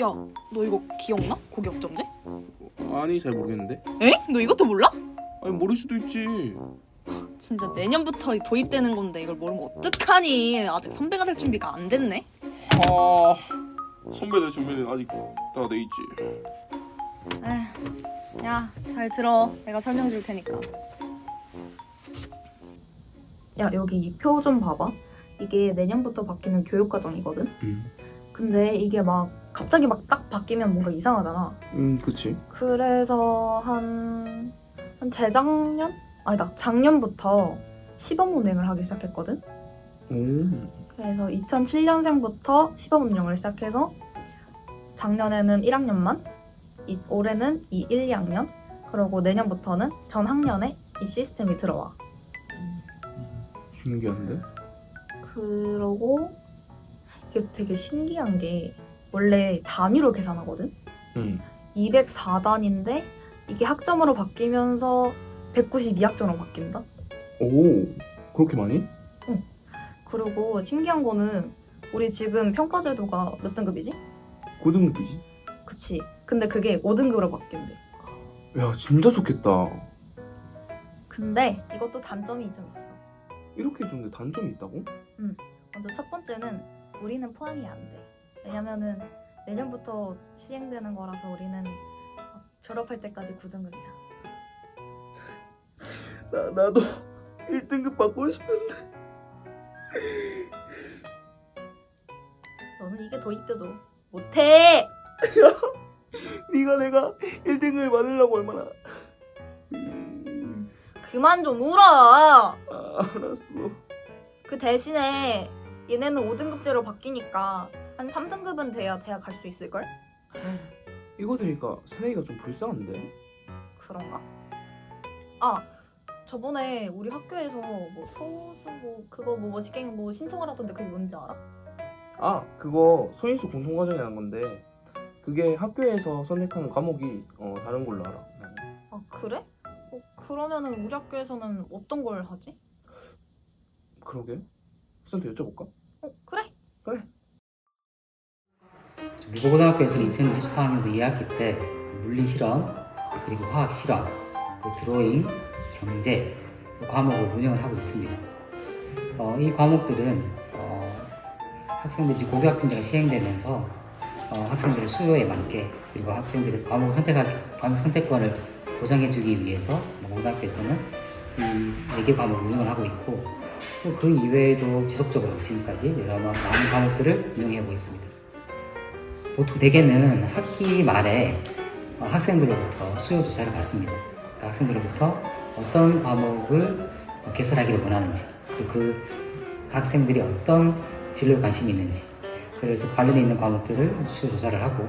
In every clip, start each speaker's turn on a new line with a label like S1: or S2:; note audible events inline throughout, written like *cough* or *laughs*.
S1: 야, 너 이거 기억나? 고기 역정제?
S2: 아니 잘 모르겠는데.
S1: 에? 너 이것도 몰라?
S2: 아니 모를 수도 있지.
S1: 진짜 내년부터 도입되는 건데 이걸 모르면 어떡하니? 아직 선배가 될 준비가 안 됐네.
S2: 아 선배들 준비는 아직 다 돼 있지.
S1: 에휴, 야, 잘 들어. 내가 설명 줄 테니까. 야, 여기 이 표 좀 봐봐. 이게 내년부터 바뀌는 교육 과정이거든.
S2: 음,
S1: 근데 이게 막 갑자기 막 딱 바뀌면 뭔가 이상하잖아.
S2: 음 그치.
S1: 그래서 한, 한 재작년? 아니다, 작년부터 시범 운행을 하기 시작했거든.
S2: 오.
S1: 그래서 2007년생부터 시범 운영을 시작해서 작년에는 1학년만, 이, 올해는 이 1, 2학년, 그리고 내년부터는 전 학년에 이 시스템이 들어와.
S2: 신기한데?
S1: 그러고 이게 되게 신기한 게 원래 단위로 계산하거든.
S2: 응.
S1: 204단인데 이게 학점으로 바뀌면서 192학점으로 바뀐다.
S2: 오 그렇게 많이?
S1: 그리고 신기한 거는 우리 지금 평가 제도가 몇 등급이지?
S2: 고등급이지.
S1: 그치. 근데 그게 5등급으로 바뀐대.
S2: 야 진짜 좋겠다.
S1: 근데 이것도 단점이 좀 있어.
S2: 이렇게 해주는데 단점이 있다고?
S1: 먼저 첫 번째는 우리는 포함이 안 돼. 왜냐면은 내년부터 시행되는 거라서 우리는 졸업할 때까지 9등급이야.
S2: 나 나도 1등급 받고 싶은데.
S1: 너는 이게 도입돼도 못해! *laughs*
S2: 네가 내가 1등급을 받으려고 얼마나. 음,
S1: 그만 좀 울어!
S2: 아, 알았어.
S1: 그 대신에 얘네는 5등급제로 바뀌니까 한 3등급은 돼야 대학 갈 수 있을걸?
S2: 이거 되니까 새내기가 좀 불쌍한데.
S1: 그런가? 아 저번에 우리 학교에서 뭐 소수 뭐 그거 뭐 멋있게 뭐 신청을 하던데 그게 뭔지 알아?
S2: 아 그거 소인수 공통과정이라는 건데 그게 학교에서 선택하는 과목이 어, 다른 걸로 알아. 나는.
S1: 아 그래? 어, 그러면은 우리 학교에서는 어떤 걸 하지?
S2: 그러게. 쌤한테 여쭤볼까?
S1: 어 그래?
S3: 미고고등학교에서는 2024학년도 2학기 때 물리 실험 그리고 화학 실험, 그 드로잉, 경제 그 과목을 운영을 하고 있습니다. 어, 이 과목들은 어, 학생들이 고교학점제가 시행되면서 어, 학생들의 수요에 맞게 그리고 학생들의 과목을 선택할 과목 선택권을 보장해주기 위해서 뭐 고등학교에서는 이 4개 과목을 운영을 하고 있고 또 그 이외에도 지속적으로 지금까지 여러 많은 과목들을 운영하고 있습니다. 보통 대개는 학기 말에 어, 학생들로부터 수요 조사를 받습니다. 그 학생들로부터 어떤 과목을 어, 개설하기를 원하는지, 그리고 그 학생들이 어떤 진로에 관심이 있는지, 그래서 관련해 있는 과목들을 수요 조사를 하고,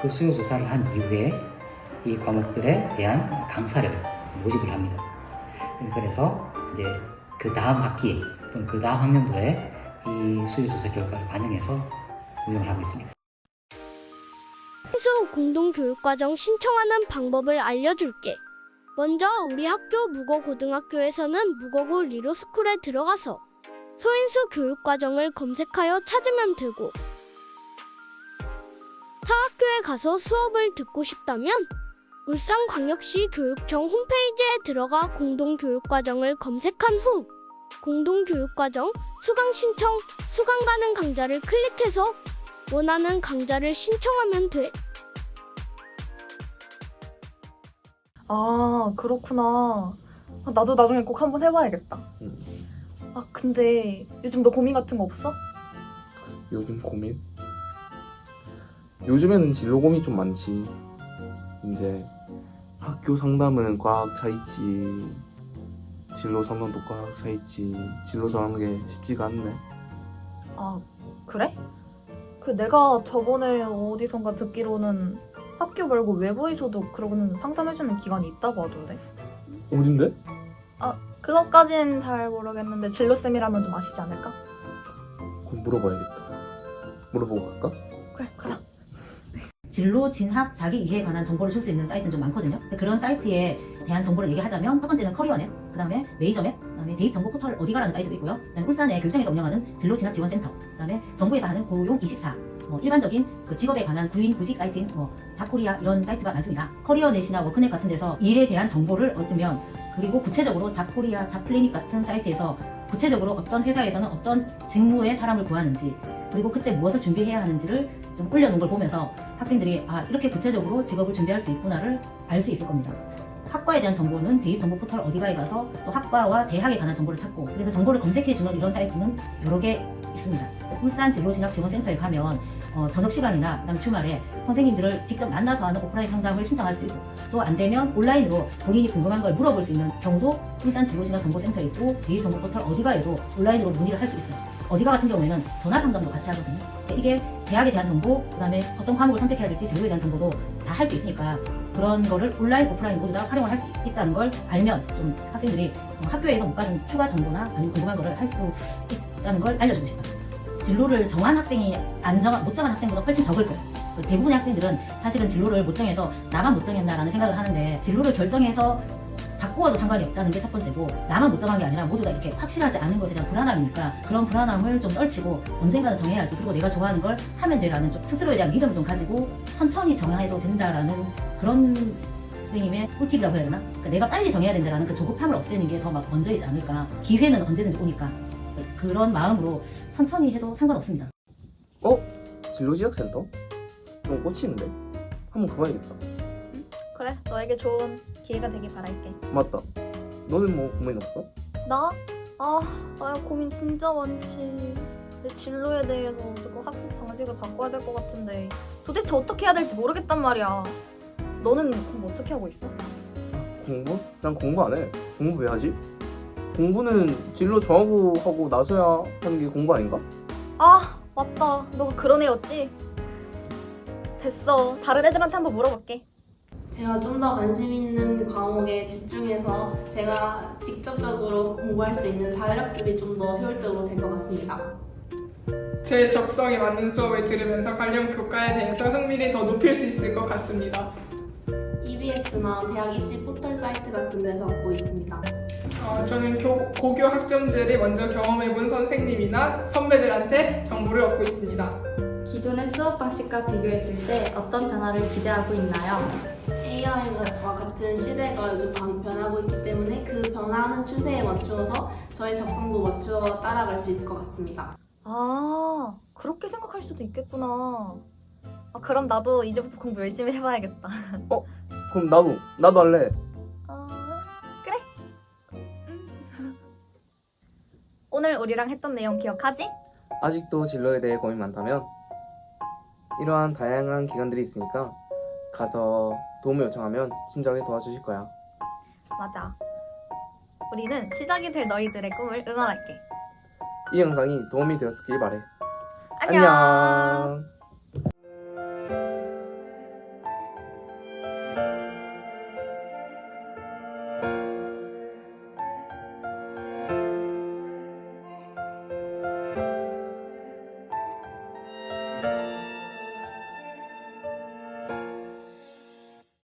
S3: 그 수요 조사를 한 이후에 이 과목들에 대한 강사를 모집을 합니다. 그래서 이제 그 다음 학기 또는 그 다음 학년도에 이 수요 조사 결과를 반영해서 운영을 하고 있습니다.
S4: 소인수 공동교육과정 신청하는 방법을 알려줄게. 먼저 우리 학교 무거고등학교에서는 무거고 리로스쿨에 들어가서 소인수 교육과정을 검색하여 찾으면 되고 사학교에 가서 수업을 듣고 싶다면 울산광역시 교육청 홈페이지에 들어가 공동교육과정을 검색한 후 공동교육과정 수강 신청, 수강 가능 강좌를 클릭해서 원하는 강좌를 신청하면 돼.
S1: 아 그렇구나. 아, 나도 나중에 꼭 한번 해봐야겠다.
S2: 응.
S1: 아 근데 요즘 너 고민 같은 거 없어?
S2: 요즘 고민? 요즘에는 진로 고민이 좀 많지. 이제 학교 상담은 꽉 차 있지. 진로 상담도 꽉 차 있지. 진로 정하는 게 쉽지가 않네.
S1: 아 그래? 그 내가 저번에 어디선가 듣기로는 학교 말고 외부에서도 그러고는 상담해주는 기관이 있다고 하던데.
S2: 어딘데?
S1: 그것까진 잘 모르겠는데 진로쌤이라면 좀 아시지 않을까?
S2: 그럼 물어봐야겠다. 물어보고 갈까?
S1: 그래 가자.
S5: 진로, 진학, 자기 이해에 관한 정보를 줄 수 있는 사이트는 좀 많거든요. 그런 사이트에 대한 정보를 얘기하자면 첫 번째는 커리어넷, 그 다음에 메이저넷, 그 그다음에 대입 정보 포털 어디가라는 사이트도 있고요. 그다음에 울산의 교육청에서 운영하는 진로 진학 지원센터, 그 다음에 정부에서 하는 고용 24, 뭐 일반적인 그 직업에 관한 구인 구식 사이트인 뭐 잡코리아 이런 사이트가 많습니다. 커리어넷이나 워크넷 같은 데서 일에 대한 정보를 얻으면 그리고 구체적으로 잡코리아, 잡클리닉 같은 사이트에서 구체적으로 어떤 회사에서는 어떤 직무의 사람을 구하는지 그리고 그때 무엇을 준비해야 하는지를 좀 올려놓은 걸 보면서 학생들이 아 이렇게 구체적으로 직업을 준비할 수 있구나를 알 수 있을 겁니다. 학과에 대한 정보는 대입 정보 포털 어디가에 가서 또 학과와 대학에 관한 정보를 찾고 그래서 정보를 검색해 주는 이런 사이트는 여러 개 있습니다. 울산 진로진학지원센터에 가면 어, 저녁 시간이나 그다음 주말에 선생님들을 직접 만나서 하는 오프라인 상담을 신청할 수 있고 또 안 되면 온라인으로 본인이 궁금한 걸 물어볼 수 있는 경우도 울산 진로진학정보센터에 있고 대입 정보 포털 어디가에도 온라인으로 문의를 할 수 있어요. 어디가 같은 경우에는 전화 상담도 같이 하거든요. 이게 대학에 대한 정보, 그다음에 어떤 과목을 선택해야 될지 진로에 대한 정보도 다 할 수 있으니까 그런 거를 온라인, 오프라인 모두 다 활용을 할 수 있다는 걸 알면 좀 학생들이 어, 학교에서 못 가진 추가 정보나 아니면 궁금한 거를 할 수 있 다는 걸 알려주고 싶어요. 진로를 정한 학생이 안 정한, 못 정한 학생보다 훨씬 적을 거예요. 그 대부분의 학생들은 사실은 진로를 못 정해서 나만 못 정했나라는 생각을 하는데 진로를 결정해서 바꾸어도 상관이 없다는 게 첫 번째고 나만 못 정한 게 아니라 모두가 이렇게 확실하지 않은 것에 대한 불안함이니까 그런 불안함을 좀 떨치고 언젠가는 정해야지 그리고 내가 좋아하는 걸 하면 되라는 좀 스스로에 대한 믿음을 좀 가지고 천천히 정해도 된다라는 그런 선생님의 꿀팁이라고 해야 되나? 그러니까 내가 빨리 정해야 된다라는 그 조급함을 없애는 게 더 막 먼저이지 않을까 기회는 언제든지 오니까 그런 마음으로 천천히 해도 상관없습니다.
S2: 진로지학센터? 좀 꽂히는데? 한번 가봐야겠다.
S1: 그래, 너에게 좋은 기회가 되길 바랄게.
S2: 맞다. 너는 뭐 고민 없어?
S1: 나? 아, 나야 고민 진짜 많지. 내 진로에 대해서 조금 학습 방식을 바꿔야 될 것 같은데 도대체 어떻게 해야 될지 모르겠단 말이야. 너는 그럼 어떻게 하고 있어?
S2: 공부? 난 공부 안 해. 공부 왜 하지? 공부는 진로 정하고 하고 나서야 하는 게 공부 아닌가?
S1: 아, 맞다. 너가 그런 애였지? 됐어. 다른 애들한테 한번 물어볼게.
S6: 제가 좀 더 관심 있는 과목에 집중해서 제가 직접적으로 공부할 수 있는 자율학습이 좀 더 효율적으로 될것 같습니다.
S7: 제 적성에 맞는 수업을 들으면서 관련 교과에 대해서 흥미를 더 높일 수 있을 것 같습니다.
S6: EBS나 대학 입시 포털 사이트 같은 데서 얻고 있습니다.
S7: 어, 저는 교- 고교 학점제를 먼저 경험해본 선생님이나 선배들한테 정보를 얻고 있습니다.
S8: 기존의 수업 방식과 비교했을 때 어떤 변화를 기대하고 있나요?
S6: AI와 같은 시대가 요즘 방- 변하고 있기 때문에 그 변화하는 추세에 맞추어서 저의 적성도 맞추어 따라갈 수 있을 것 같습니다.
S1: 아, 그렇게 생각할 수도 있겠구나. 아, 그럼 나도 이제부터 공부 열심히 해봐야겠다.
S2: 그럼 나도 나도 할래.
S1: 우리랑 했던 내용 기억하지?
S2: 아직도 진로에 대해 고민 많다면 이러한 다양한 기관들이 있으니까 가서 도움을 요청하면 친절하게 도와주실 거야.
S1: 맞아. 우리는 시작이 될 너희들의 꿈을 응원할게.
S2: 이 영상이 도움이 되었길 바래.
S1: 안녕.
S2: 안녕.